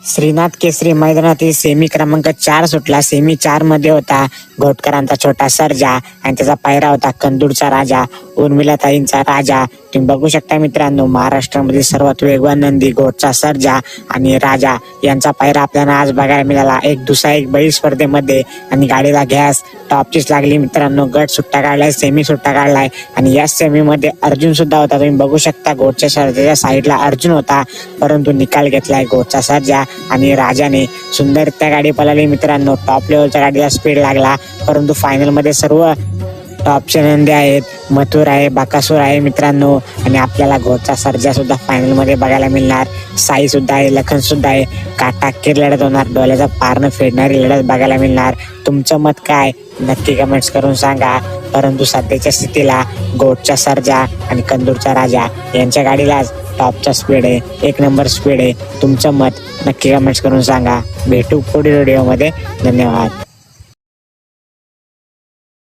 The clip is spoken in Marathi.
श्रीनाथ केसरी मैदानातील सेमी क्रमांक चार सुटला. सेमी चारमध्ये होता घोटकरांचा छोटा सर्जा आणि त्याचा पायरा होता कंदूरचा राजा. उर्मिलाताईंचा राजा. तुम्ही बघू शकता मित्रांनो महाराष्ट्रामध्ये सर्वात वेगवान नंदी गोटचा सर्जा आणि राजा यांचा पायरा आपल्याला आज बघायला मिळाला. एक दुसरा एक बैल स्पर्धेमध्ये आणि गाडीला गॅस टॉपचीच लागली. मित्रांनो गट सुट्टा काढलाय सेमी सुट्टा काढलाय. आणि या सेमीमध्ये अर्जुन सुद्धा होता. तुम्ही बघू शकता गोटच्या सर्जाच्या साईडला अर्जुन होता. परंतु निकाल घेतलाय गोटचा सर्जा आणि राजाने. सुंदर त्या गाडी पळाली मित्रांनो. टॉप लेवलच्या गाडीला स्पीड लागला. परंतु फायनलमध्ये सर्व टॉपचे नंदी आहेत. मथुर आहे बाकासूर आहे मित्रांनो. आणि आपल्याला घोटचा सर्जा सुद्धा फायनलमध्ये बघायला मिळणार. साई सुद्धा आहे लखन सुद्धा आहे. काटाकीर लढत होणार डोळ्याचा पारणं फेडणारी लढत बघायला मिळणार. तुमचं मत काय? नक्की कमेंट्स करून सांगा. परंतु सध्याच्या स्थितीला गोटचा सर्जा आणि कंदूरचा राजा यांच्या गाडीलाच टॉपचा स्पीड आहे. एक नंबर स्पीड आहे. तुमचं मत नक्की कमेंट्स करून सांगा. भेटू पुढील व्हिडिओमध्ये धन्यवाद.